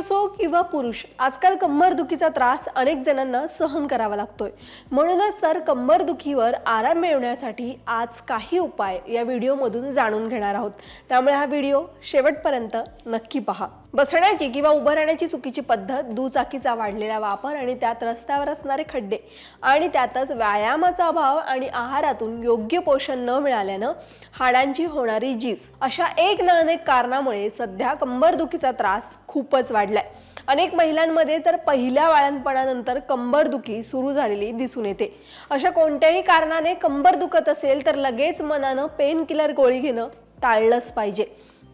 असो किंवा पुरुष आजकाल कंबरदुखीचा त्रास अनेक जणांना सहन करावा लागतोय. म्हणूनच तर कंबरदुखीवर आराम मिळवण्यासाठी आज काही उपाय या व्हिडिओमधून जाणून घेणार आहोत. त्यामुळे हा व्हिडिओ शेवटपर्यंत नक्की पहा. बसण्याची किंवा उभं राहण्याची चुकीची पद्धत दुचाकीचा वाढलेला वापर आणि त्यात रस्त्यावर असणारे खड्डे आणि त्यातच व्यायामाचा अभाव आणि आहारातून योग्य पोषण न मिळाल्यानं हाडांची होणारी झीज अशा एक ना अनेक कारणामुळे सध्या कंबरदुखीचा त्रास खूपच वाढलाय अनेक महिलांमध्ये तर पहिल्या बाळणपणानंतर कंबरदुखी सुरू झालेली दिसून येते. अशा कोणत्याही कारणाने कंबर दुखत असेल तर लगेच मनानं पेन किलर गोळी घेणं टाळलंच पाहिजे.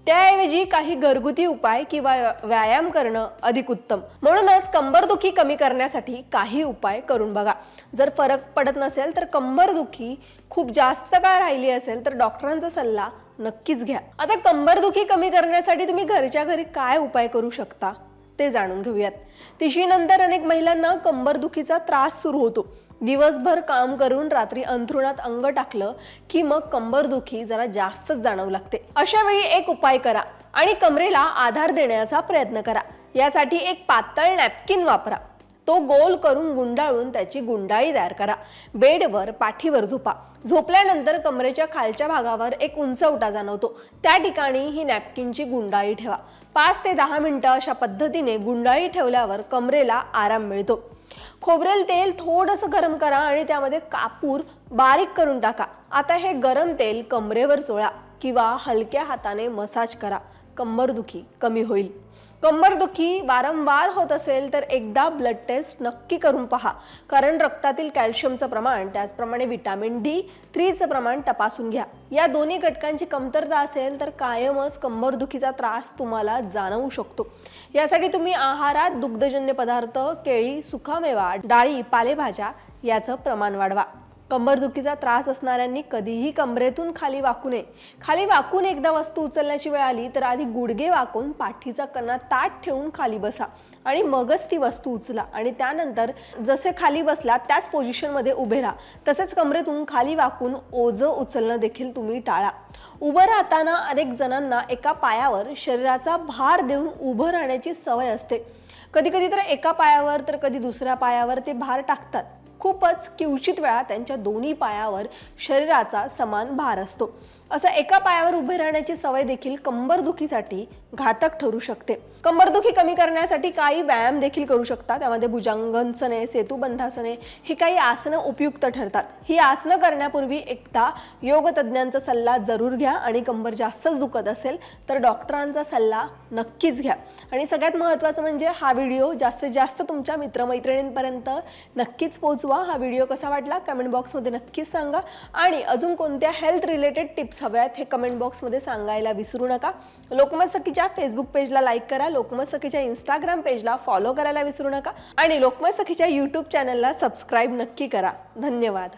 त्याऐवजी काही घरगुती उपाय किंवा व्यायाम करणं अधिक उत्तम. म्हणूनच कंबरदुखी कमी करण्यासाठी काही उपाय करून बघा. जर फरक पडत नसेल तर कंबरदुखी खूप जास्त काळ राहिली असेल तर डॉक्टरांचा सल्ला नक्कीच घ्या. आता कंबरदुखी कमी करण्यासाठी तुम्ही घरच्या घरी काय उपाय करू शकता? ते जाणून घेऊयात. तिशीनंतर अनेक महिलांना कंबरदुखीचा त्रास सुरू होतो. दिवसभर काम करून रात्री अंथरुणात अंग टाकलं की मग कंबरदुखी जरा जास्तच जाणवू लागते. अशा वेळी एक उपाय करा आणि कमरेला आधार देण्याचा प्रयत्न करा. यासाठी एक पातळ नॅपकिन वापरा. तो गोल करून गुंडाळून त्याची गुंडाळी तयार करा. बेडवर पाठीवर झोपा. झोपल्यानंतर कमरेच्या खालच्या भागावर एक उंचवटा जाणवतो. त्या ठिकाणी ही नॅपकिनची गुंडाळी ठेवा. पाच ते दहा मिनटं अशा पद्धतीने गुंडाळी ठेवल्यावर कमरेला आराम मिळतो. खोबरेल तेल थोडंसं गरम करा आणि त्यामध्ये कापूर बारीक करून टाका. आता हे गरम तेल कमरेवर चोळा किंवा हलक्या हाताने मसाज करा. कंबरदुखी कमी होईल. कंबरदुखी वारंवार होत असेल तर एकदा ब्लड टेस्ट नक्की करून पहा. कारण रक्तातील कॅल्शियमचं प्रमाण त्याचप्रमाणे विटॅमिन डी थ्रीचं प्रमाण तपासून घ्या. या दोन्ही घटकांची कमतरता असेल तर कायमच कंबरदुखीचा त्रास तुम्हाला जाणवू शकतो. यासाठी तुम्ही आहारात दुग्धजन्य पदार्थ केळी सुकामेवा डाळी पालेभाज्या याचं प्रमाण वाढवा. कंबरदुखीचा त्रास असणाऱ्यांनी कधीही कमरेतून खाली वाकू नये. खाली वाकून एकदा वस्तू उचलण्याची वेळ आली तर आधी गुडघे वाकून पाठीचा कणा ताट ठेवून खाली बसा आणि मगच ती वस्तू उचला आणि त्यानंतर जसे खाली बसला त्याच पोझिशनमध्ये उभे राहा. तसेच कमरेतून खाली वाकून ओझं उचलणं देखील तुम्ही टाळा. उभं राहताना अनेक जणांना एका पायावर शरीराचा भार देऊन उभं राहण्याची सवय असते. कधी कधी तर एका पायावर तर कधी दुसऱ्या पायावर ते भार टाकतात. खूपच किवचित वेळा त्यांच्या दोन्ही पायावर शरीराचा समान भार असतो. असं एका पायावर उभे राहण्याची सवय देखील कंबरदुखीसाठी घातक ठरू शकते. कंबरदुखी कमी करण्यासाठी काही व्यायाम देखील करू शकता त्यामध्ये भुजांगसने सेतुबंधासने ही काही आसनं उपयुक्त ठरतात. ही आसनं करण्यापूर्वी एकदा योग तज्ज्ञांचा सल्ला जरूर घ्या आणि कंबर जास्तच दुखत असेल तर डॉक्टरांचा सल्ला नक्कीच घ्या. आणि सगळ्यात महत्त्वाचं म्हणजे हा व्हिडिओ जास्तीत जास्त तुमच्या मित्रमैत्रिणींपर्यंत नक्कीच पोहोचवा. हा व्हिडिओ कसा वाटला कमेंट बॉक्समध्ये नक्कीच सांगा. आणि अजून कोणत्या हेल्थ रिलेटेड टिप्स हव्यात हे कमेंट बॉक्समध्ये सांगायला विसरू नका. लोकमत सखीच्या फेसबुक पेजला लाईक करा. लोकमत सखीच्या इंस्टाग्राम पेजला फॉलो करायला विसरू नका आणि लोकमत सखीच्या यूट्यूब चॅनलला सबस्क्राईब नक्की करा. धन्यवाद.